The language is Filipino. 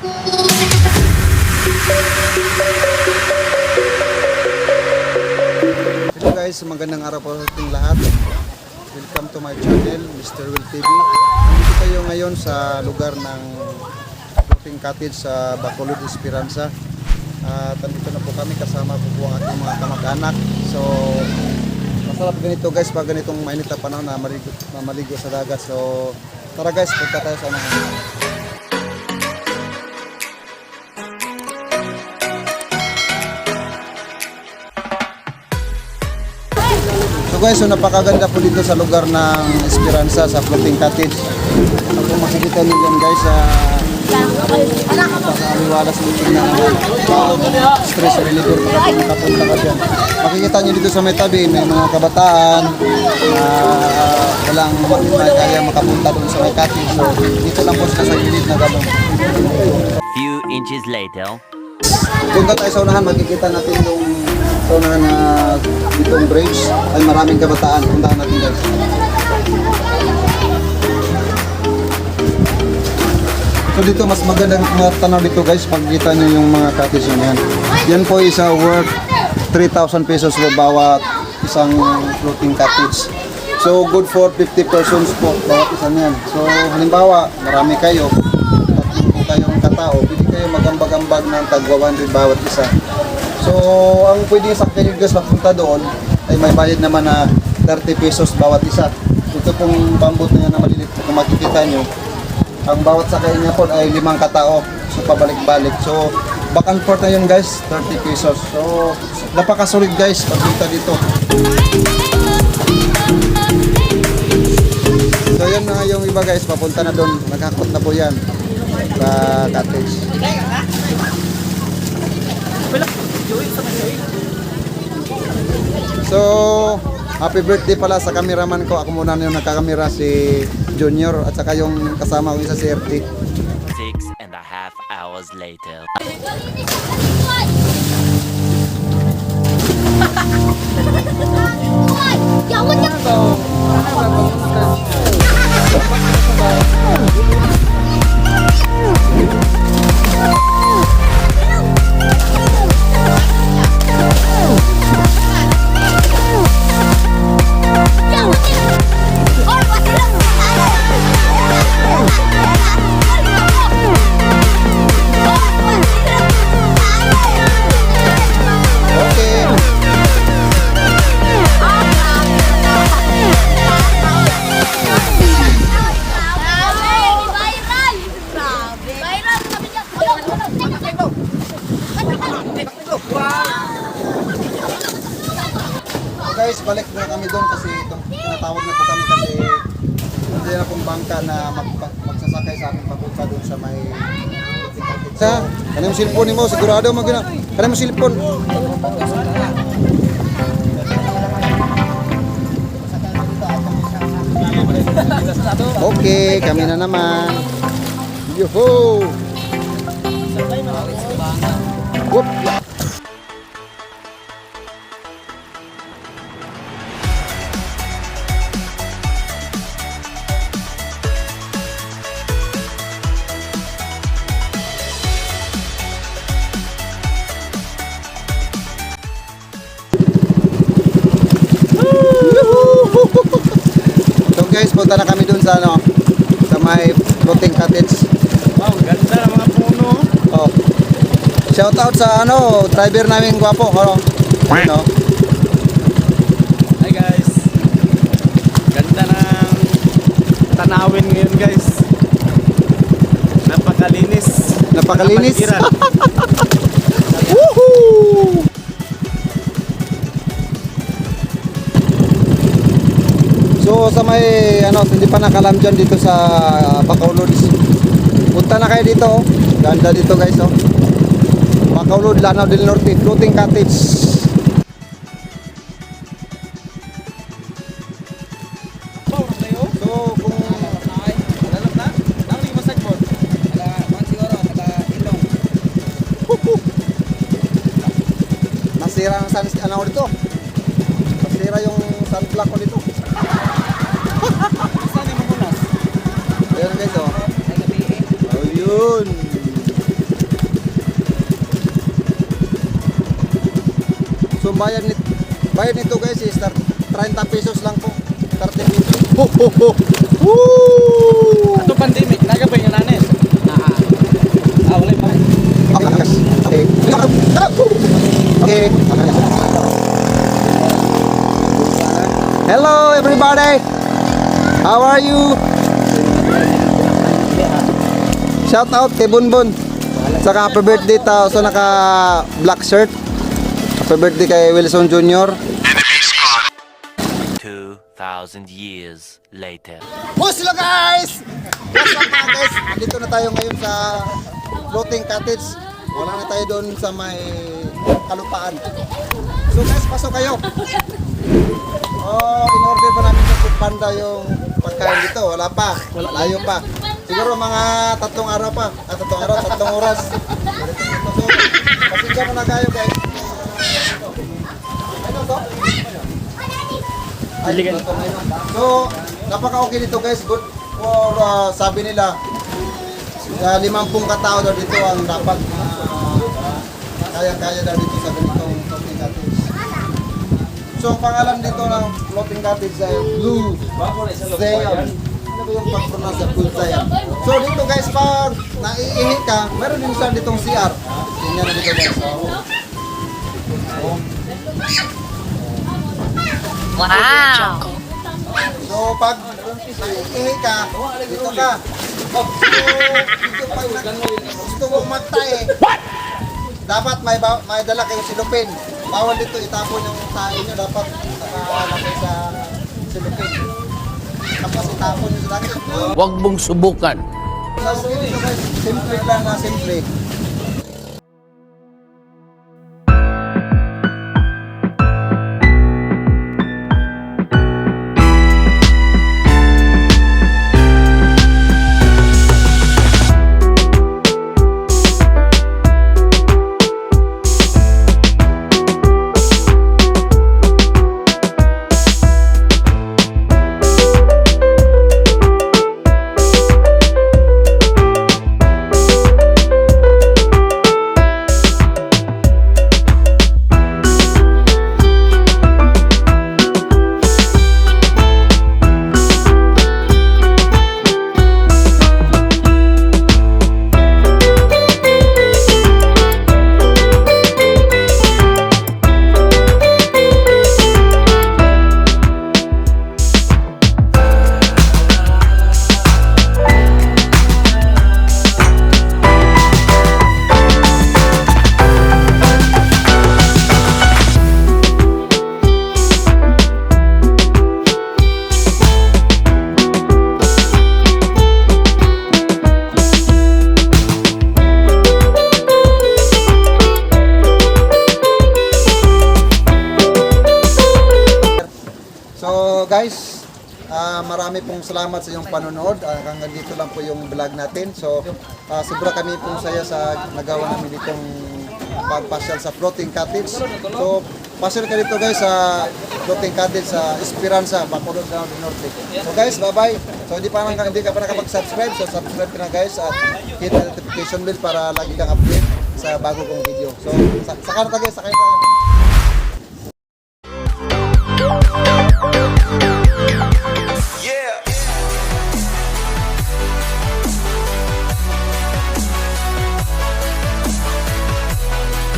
Hello guys, magandang araw po sa ating lahat. Welcome to my channel, Mr. Will TV. Nandito tayo ngayon sa lugar ng floating cottage sa Bacolod, Esperanza. At andito na po kami kasama po po ang mga kamag-anak. So, masarap ganito guys pag ganitong mainit na panahon na maligo, na maligo sa dagat. So, tara guys, punta tayo sa unahan. Guys, so napakaganda po dito sa lugar ng Esperanza sa floating cottage. Ano po makikita niyo yan guys sa napakaliwalas dito ng uh, stress reliever pag nakapunta ka dyan. Makikita niyo dito sa may tabi, may mga kabataan na walang kaya makapunta doon sa may cottage. So dito lang po sa gilid na gano'n. Few inches later. Punta tayo sa unahan, makikita natin yung sa unahan na ditong bridge ay maraming kabataan. Puntahan natin guys. So dito mas magandang tanaw dito guys, pagkita nyo yung mga cottage na yan. Yan po isa worth 3,000 pesos po bawat isang floating cottage. So good for 50 persons po bawat isa niyan. So halimbawa, marami kayo, katao, pwede kayo magambag-ambag ng tagwa 100 bawat isa. So ang pwede sakyan nyo guys papunta doon ay may bayad naman na 30 pesos bawat isa. Ito pong bamboo na yan na maliliit kung makikita nyo, ang bawat sakay niya po ay limang katao. So pabalik-balik. So back and forth na yun guys, 30 pesos. So napakasulit guys pagpunta dito. So yan na yung iba guys, papunta na doon. Nakakot na po yan sa cottage. So, happy birthday pala sa cameraman ko. Ako muna yung nakakamera si Junior at saka yung kasama ko isa si RT. Six and a half hours later. Okay. Música guys, balik na kami doon kasi itong tinatawag na po kami kasi hindi na pong bangka na mag magsasakay sa amin papunta doon sa may sa kanang cellphone mo sigurado mo gina kanang cellphone Okay, kami na naman. Yuhu! Whoop! Punta na kami dun sa ano, sa may floating cottage. Wow, ganda ng mga puno. Oh. Shout out sa ano, driver namin gwapo, ano? Ano? Hi guys. Ganda ng tanawin ngayon guys. Napakalinis. Napakalinis. Sa may ano, hindi pa nakalam dyan dito sa Bacolod. Punta na kayo dito. oh. Ganda dito guys oh. Bacolod, Lanao del Norte, floating cottage. So kung nasira ang sun ano ko dito. Nasira yung sunblock ko dito. Meron nito. Oh. So, bayad bayad nito guys is 30 pesos lang po. 30 pesos. Ho, ho, ho. Ito pandemic, nagabay nanes. Ah, ah, wala pa. Okay. Okay. Hello everybody. How are you? Shout out kay Bunbun. Saka happy birthday ta so naka black shirt. Happy birthday kay Wilson Jr. 2,000 years later. What's up guys? What's up mga guys? Dito na tayo ngayon sa floating cottage. Wala na tayo doon sa may kalupaan. So guys, pasok kayo. Oh, in-order pa namin sa Food Panda yung pagkain dito. Wala pa. Layo pa. Siguro mga tatlong araw pa. Ah, tatlong araw, tatlong oras. Pasensya mo na kayo guys. Ano to? Ay. So, napaka-okay dito guys. Good for, uh, sabi nila, uh, limampung katao daw dito ang dapat uh, kaya-kaya daw dito sa ganitong floating cottage. So, ang pangalan dito ng floating cottage ay Blue Zion. Yung pag-pronounce sa Zion? So, dito guys, pag naiihi ka, meron din siya ditong CR. Tingnan na dito guys. Oh. Wow. So pag naiihi ka, dito ka. Oh, so, pag gusto mong magtae, dapat may, may dala kayong silupin. Bawal dito itapon yung tae nyo, dapat nakalagay sa silupin. Huwag mong subukan. Simple lang na simple. Marami pong salamat sa iyong panonood. Ah, hanggang dito lang po yung vlog natin. So ah, sobra kami pong saya sa nagawa namin ditong pagpasyal sa floating cottage. So pasyal ka dito guys sa floating cottage sa Esperanza, Bacolod del Norte. So guys, bye-bye. So hindi pa nang hindi ka pa nakapag-subscribe, so subscribe ka na guys at hit the notification bell para lagi kang update sa bago kong video. So sa, sa karta guys, sakay tayo.